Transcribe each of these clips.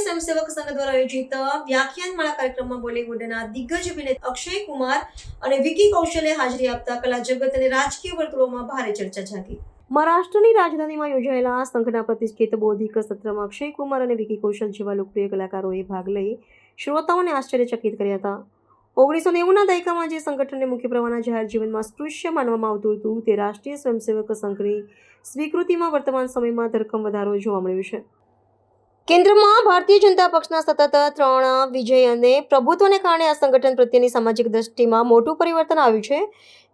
સ્વયંસેવક સંઘ દ્વારા આયોજિત વ્યાખ્યાનમાળા કાર્યક્રમમાં બોલિવૂડના દિગ્ગજ અભિનેતા અક્ષય કુમાર અને વિકી કૌશલે હાજરી આપતા કલા જગત અને રાજકીય વર્તુળોમાં ભારે ચર્ચા જાગી મહારાષ્ટ્રની રાજધાનીમાં યોજાયેલા સંઘના પ્રતિષ્ઠિત બૌદ્ધિક સત્રમાં અક્ષય કુમાર અને વિકી કૌશલ જેવા લોકપ્રિય કલાકારોએ ભાગ લઈ શ્રોતાઓને આશ્ચર્યચકિત કર્યા હતા. ઓગણીસો નેવુંના દાયકામાં જે સંગઠનને મુખ્ય પ્રવાહના જાહેર જીવનમાં સ્પૃશ્ય માનવામાં આવતું હતું, તે રાષ્ટ્રીય સ્વયંસેવક સંઘની સ્વીકૃતિમાં વર્તમાન સમયમાં ધરખમ વધારો જોવા મળ્યો છે. કેન્દ્રમાં ભારતીય જનતા પક્ષના સતત ત્રણ વિજય અને પ્રભુત્વને કારણે આ સંગઠન પ્રત્યેની સામાજિક દ્રષ્ટિમાં મોટું પરિવર્તન આવ્યું છે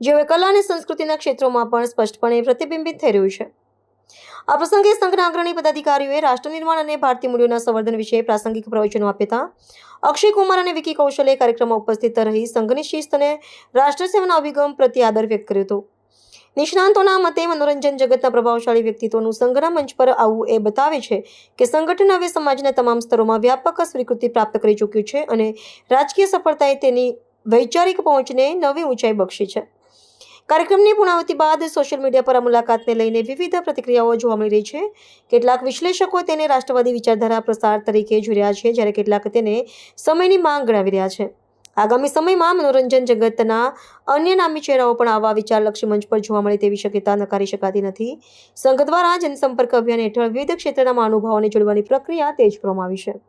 જે હવે કલા અને સંસ્કૃતિના ક્ષેત્રોમાં પણ સ્પષ્ટપણે પ્રતિબિંબિત થઈ રહ્યું છે. આ પ્રસંગે સંઘના અગ્રણી પદાધિકારીઓએ રાષ્ટ્ર નિર્માણ અને ભારતીય મૂલ્યોના સંવર્ધન વિશે પ્રાસંગિક પ્રવચનો આપ્યા અક્ષય કુમાર અને વિકી કૌશલે કાર્યક્રમમાં ઉપસ્થિત રહી સંઘની શિસ્ત અને રાષ્ટ્ર સેવાના અભિગમ પ્રત્યે આદર વ્યક્ત કર્યો હતો. નિષ્ણાંતોના મતે મનોરંજન જગતના પ્રભાવશાળી વ્યક્તિત્વનું સંઘના મંચ પર આવવું એ બતાવે છે કે સંગઠન હવે સમાજના તમામ સ્તરોમાં વ્યાપક સ્વીકૃતિ પ્રાપ્ત કરી ચૂક્યું છે અને રાજકીય સફળતાએ તેની વૈચારિક પહોંચને નવી ઊંચાઈ બક્ષી છે. કાર્યક્રમની પૂર્ણાવતિ બાદ સોશિયલ મીડિયા પર આ મુલાકાતને લઈને વિવિધ પ્રતિક્રિયાઓ જોવા મળી રહી છે. કેટલાક વિશ્લેષકો તેને રાષ્ટ્રવાદી વિચારધારા પ્રસાર તરીકે જોઈ રહ્યા છે, જ્યારે કેટલાક તેને સમયની માંગ ગણાવી રહ્યા છે. આગામી સમયમાં મનોરંજન જગતના અન્ય નામી ચહેરાઓ પણ આવા વિચારલક્ષી મંચ પર જોવા મળે તેવી શક્યતા નકારી શકાતી નથી. સંઘ દ્વારા જનસંપર્ક અભિયાન હેઠળ વિવિધ ક્ષેત્રના મહાનુભાવોને જોડવાની પ્રક્રિયા તેજ કરવામાં આવી છે.